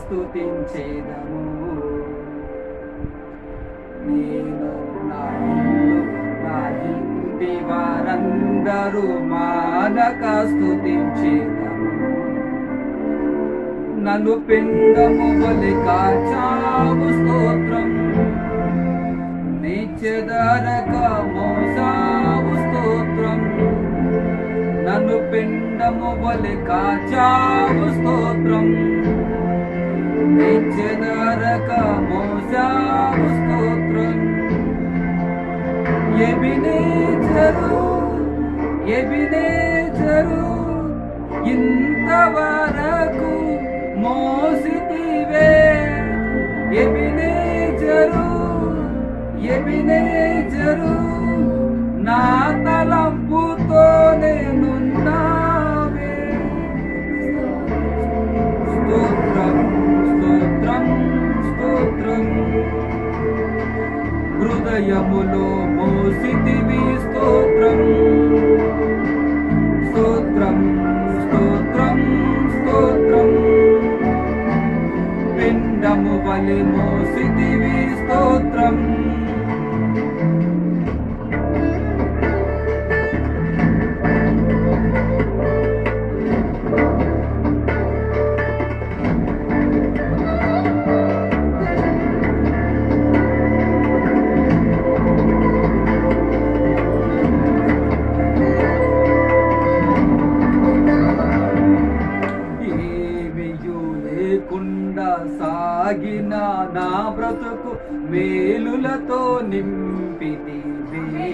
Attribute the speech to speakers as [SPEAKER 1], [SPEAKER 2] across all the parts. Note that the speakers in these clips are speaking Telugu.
[SPEAKER 1] స్తుతించేదము నేను నా ఇల్లు నా ఇంటి వారందరూ మానక స్తుతించేదము నన్ను పిండము బలి కాచావు స్తోత్రం నిత్యధారక మోసావు స్తోత్రం నన్ను పిండము బలి కాచావు స్తోత్రం నిత్యధారక మోసావు స్తోత్రం. ఎబినేజరు ఎబినేజరు ఇంతవరకు మోసితివే ఎబినేజరు ఎబినేజరు హృదయములో మోసితివి బ్రతుకు మేలులతో నింపితివే.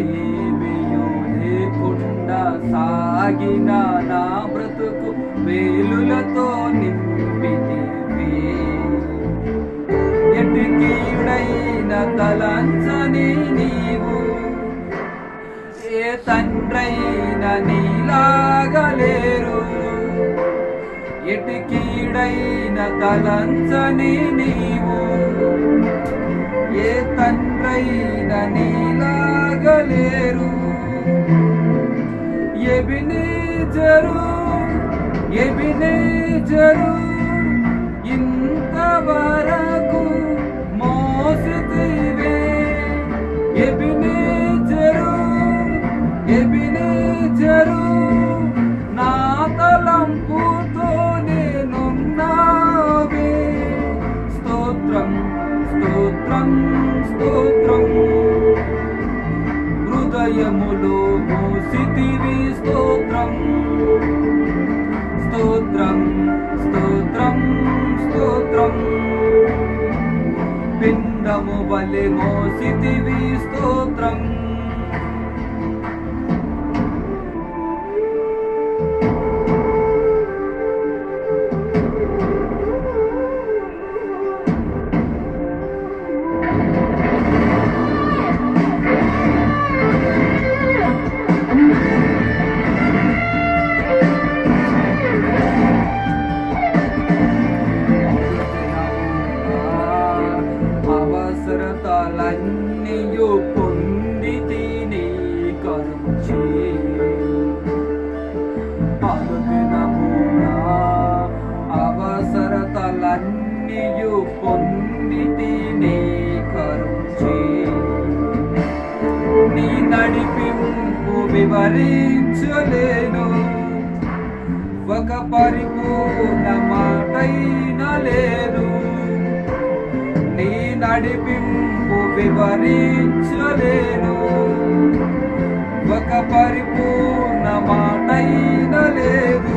[SPEAKER 1] ఏమియు లేకుండా సాగిన నా బ్రతుకు మేలులతో నింపితివే. ఎటుకీడైన తలంచని నీవు ఏ తండ్రైన నీలాగలేరు. ఎటుకీ ఎటుకీడైన తలంచని నీవు ఏ తండ్రైన నీలాగలేరు. ఎబినేజరు ఎబినేజరు ఇంతవరకు మోసితివే. ఎబి హృదయములో మోసితివి స్తోత్రం. స్తోత్రం స్తోత్రం స్తోత్రం. పిండము బలి మోసితివి స్తోత్రం. అవసరతలన్నీయు పొంది తిని కరుచి అనుదినమునా అవసరతలన్నీయు పొంది తిని కరుచి నీ నడిపింపు వివరించలేను. ఒక పరిపూర్ణ మాటై నడిపింపు వివరించలేను. ఒక పరిపూర్ణ మాటైన లేదు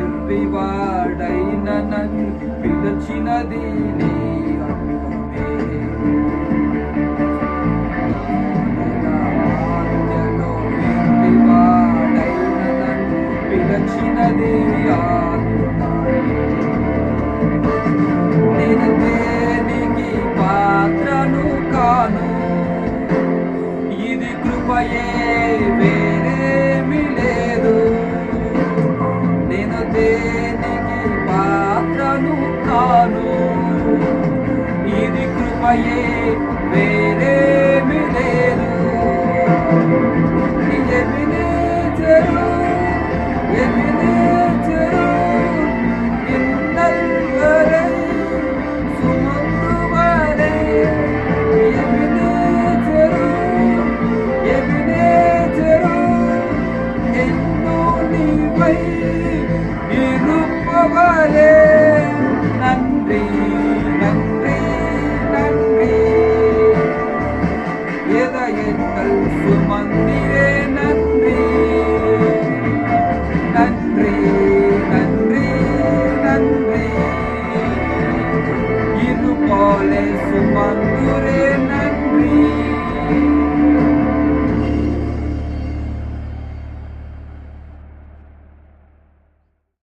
[SPEAKER 1] వాడైన నన్ను పిలిచినది నీ పిలిచినది నేను దేనికి పాత్రను కాను? ఇది కృపయే